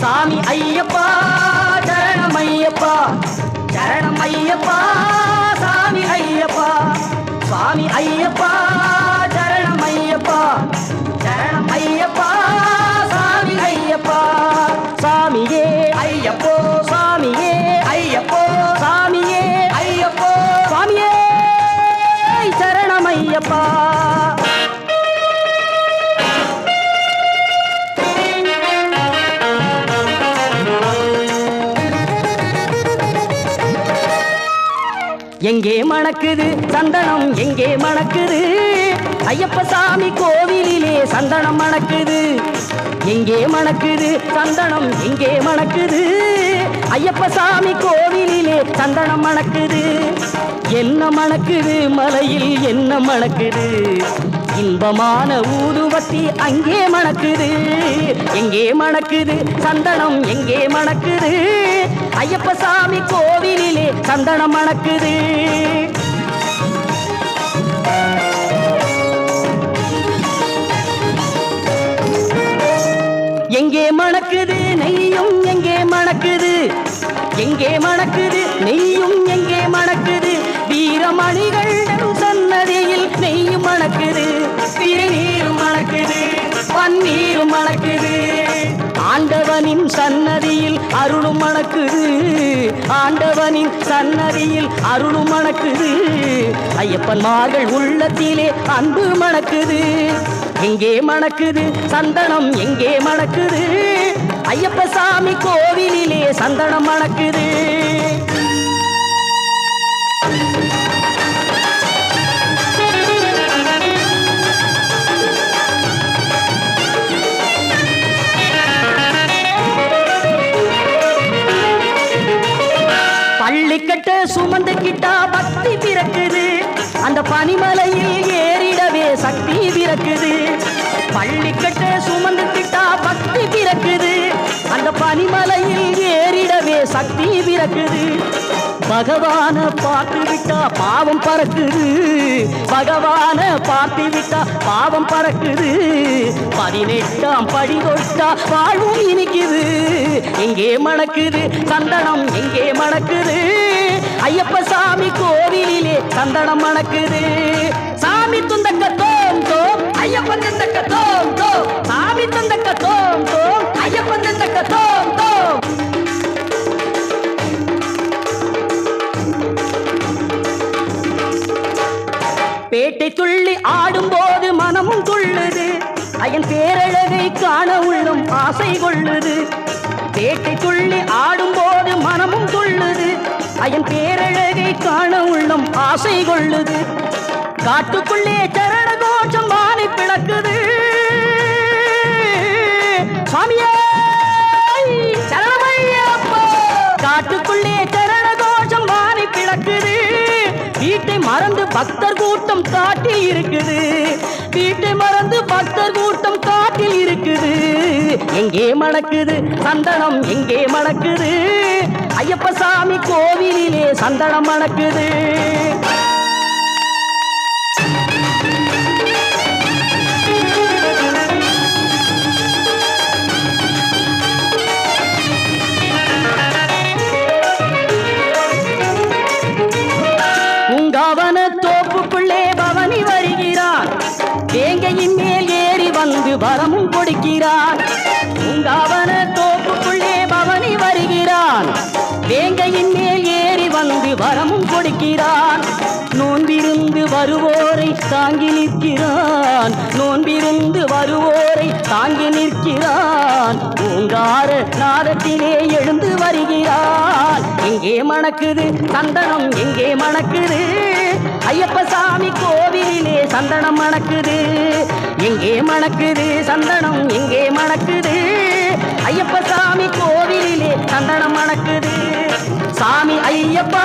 சாமி ஐயப்பா சரணம் ஐயப்பா சரணம் ஐயப்பா. எங்கே மணக்குது? சந்தனம் எங்கே மணக்குது? ஐயப்ப சாமி கோவிலிலே சந்தனம் மணக்குது. எங்கே மணக்குது? சந்தனம் எங்கே மணக்குது? ஐயப்ப சாமி கோவிலிலே சந்தனம் மணக்குது. என்ன மணக்குது? மலையில் என்ன மணக்குது? இன்பமான ஊதுவத்தி அங்கே மணக்குது. எங்கே மணக்குது? சந்தனம் எங்கே மணக்குது? ஐயப்ப சாமி கோவில் சந்தனம் மணக்குது எங்கே மணக்குது நெய்யும் எங்கே மணக்குது. எங்கே மணக்குது நெய்யும் எங்கே மணக்குது. வீரமணிகள் சன்னதியில் அருளும் மணக்குது. ஆண்டவனின் சன்னதியில் அருளும் மணக்குது. ஐயப்பன்மார்கள் உள்ளத்திலே அன்பு மணக்குது. எங்கே மணக்குது? சந்தனம் எங்கே மணக்குது? ஐயப்ப சாமி கோவிலிலே சந்தனம் மணக்குது. பள்ளிக்கட்ட சுமந்துக்கிட்டா பக்தி பிறக்குது. அந்த பனிமலையில் ஏறிடவே சக்தி பிறக்குது. பள்ளிக்கட்ட சுமந்துக்கிட்டா பக்தி பிறக்குது. அந்த பனிமலையில் ஏறிடவே சக்தி பிறக்குது. பகவான பார்த்து விட்டா பாவம் பறக்குது. பகவான பார்த்து விட்டா பாவம் பறக்குது. பதினெட்டாம் படி தொட்டா வாழ்வும் இனிக்குது. எங்கே மணக்குது? சந்தனம் எங்கே மணக்குது? ஐயப்ப சாமி கோவிலிலே சந்தனம் மணக்குது. சாமி துந்தக்க தோம் தோம் ஐயப்பன் தந்தக்க தோம் தோம் சாமி தந்தக்க தோம் தோம். பேட்டை துள்ளி ஆடும்போது மனமும் கொள்ளுது அயன் பேரழகை காண உள்ளும் ஆசை கொள்ளுது. வேட்டை துள்ளி ஆடும்போது மனமும் கொள்ளுது அயன் பேரழகை காண உள்ளும் ஆசை கொள்ளுது. காட்டுக்குள்ளே சரண கோஷம் வானை பிளக்குது. சுவாமியே! பக்தர் கூட்டம் காட்டில் இருக்குது. வீட்டை மறந்து பக்தர் கூட்டம் காட்டில் இருக்குது. எங்கே மணக்குது? சந்தனம் எங்கே மணக்குது? ஐயப்ப சாமி கோவிலிலே சந்தனம் மணக்குது. வரமும் கொடுக்கிறான். நோன்பிருந்து வருவோரை தாங்கி நிற்கிறான். நோன்பிருந்து வருவோரை தாங்கி நிற்கிறான். பூங்கார நாதத்திலே எழுந்து வருகிறான். எங்கே மணக்குது சந்தனம்? எங்கே மணக்குது? ஐயப்ப சாமி கோவிலிலே சந்தனம் மணக்குது. எங்கே மணக்குது சந்தனம்? எங்கே மணக்குது? ஐயப்ப சாமி கோவிலிலே சந்தனம் மணக்குது. சாமி ஐயப்பா